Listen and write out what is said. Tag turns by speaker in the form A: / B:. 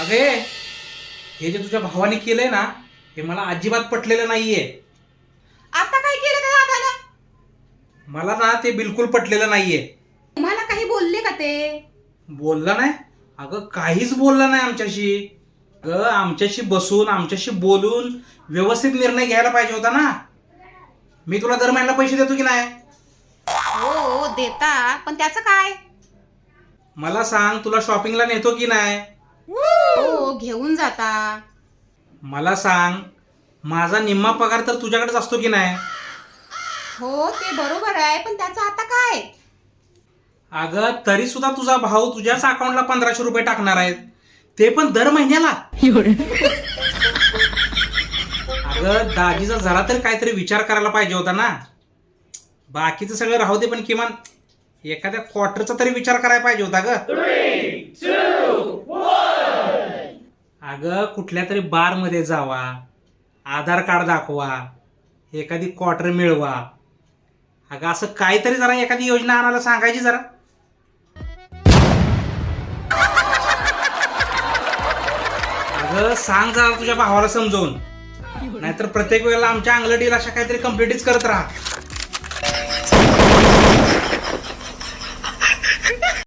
A: अगे हे जे तुझ्या भावाने केलंय ना हे मला अजिबात पटलेलं नाहीये.
B: आता काय केलं त्या दादानं
A: मला ना ते बिलकुल पटलेलं नाहीये.
B: तुम्हाला काही बोलले का ते?
A: बोलला नाही? अगं काहीच बोलला नाही आमच्याशी. अगं आमच्याशी बसून आमच्याशी बोलून व्यवस्थित निर्णय घ्यायला पाहिजे होता ना. मी तुला दर महिन्याला पैसे देतो की नाही?
B: हो हो, देता पण त्याचं काय?
A: मला सांग तुला शॉपिंगला नेतो की नाही?
B: हो घेऊन जाता.
A: मला सांग माझा निम्मा पगार तर तुझ्याकडेच असतो की नाही?
B: हो ते बरोबर आहे पण त्याचं आता काय?
A: अगं तरी सुद्धा तुझा भाऊ तुझ्याच अकाउंटला पंधराशे रुपये टाकणार आहेत. ते पण दर महिन्याला. अगं दाजीचा जरा तरी काहीतरी विचार करायला पाहिजे होता ना. बाकीचं सगळं राहू दे पण किमान. एखाद्या क्वार्टरचा तरी विचार करायला पाहिजे होता ग. अगं कुठल्या तरी बारमध्ये जावा. आधार कार्ड दाखवा. एखादी क्वार्टर मिळवा. अगं असं काहीतरी जरा एखादी योजना आणायला सांगायची जरा. अगं सांग जरा तुझ्या भावाला समजवून. नाहीतर प्रत्येक वेळेला आमच्या अंगलडीला अशा काहीतरी कम्प्लिटीच करत राहा.